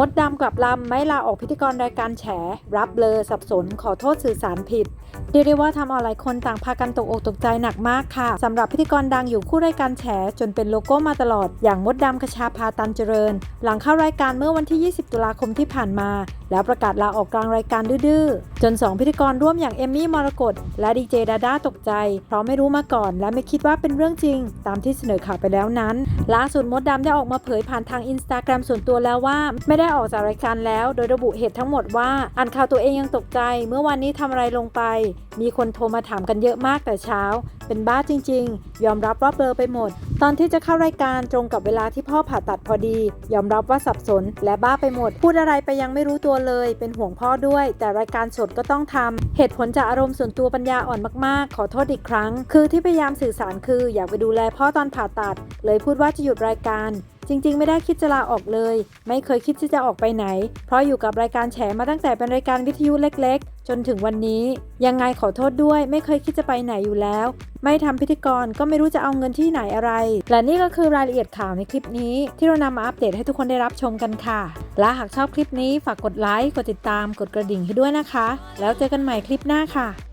มดดำกลับลำไม่ลาออกพิธีกรรายการแฉ รับเบลอสับสน ขอโทษสื่อสารผิดเรียกได้ว่าทำเอาหลายคนต่างพากันตกอกตกใจหนักมากค่ะสำหรับพิธีกรดังอยู่คู่รายการแฉ จนเป็นโลโก้มาตลอด อย่างมดดำกระชาพาตันเจริญ หลังเข้ารายการเมื่อวันที่ 20 ตุลาคมที่ผ่านมา แล้วประกาศลาออกกลางรายการดื้อๆจน 2 พิธีกรร่วมอย่างเอมมี่มรกตและดีเจดาด้าตกใจ เพราะไม่รู้มาก่อน และไม่คิดว่าเป็นเรื่องจริง ตามที่เสนอข่าวไปแล้วนั้นล่าสุดมดดำได้ออกมาเผยผ่านทางอินสตาแกรมส่วนตัวแล้วว่าไม่ได้ออกจากรายการแล้ว โดยระบุเหตุทั้งหมดว่าอ่านข่าวตัวเองยังตกใจ เมื่อวันนี้ทำอะไรลงไป มีคนโทรมาถามกันเยอะมากแต่เช้า เป็นบ้าจริง ๆ ยอมรับว่าเบลอไปหมด ตอนที่จะเข้ารายการตรงกับเวลาที่พ่อผ่าตัดพอดี ยอมรับว่าสับสน และบ้าไปหมด พูดอะไรไปยังไม่รู้ตัวเลย เป็นห่วงพ่อด้วย แต่รายการสดก็ต้องทำเหตุผลจากอารมณ์ส่วนตัวปัญญาอ่อนมากๆ ขอโทษอีกครั้ง คือที่พยายามสื่อสารคืออยากไปดูแลพ่อตอนผ่าตัด เลยพูดว่าจะหยุดรายการ จริงๆ ไม่ได้คิดจะลาออกเลย ไม่เคยคิดที่จะออกไปไหน เพราะอยู่กับรายการแฉมาตั้งแต่เป็นรายการวิทยุเล็ก ๆ จนถึงวันนี้ ยังไงขอโทษด้วย ไม่เคยคิดจะไปไหนอยู่แล้ว ไม่ทำพิธีกรก็ไม่รู้จะเอาเงินที่ไหนอะไร และนี่ก็คือรายละเอียดข่าวในคลิปนี้ ที่เรานำมาอัปเดตให้ทุกคนได้รับชมกันค่ะ และหากชอบคลิปนี้ฝากกดไลค์กดติดตามกดกระดิ่งให้ด้วยนะคะ แล้วเจอกันใหม่คลิปหน้าค่ะ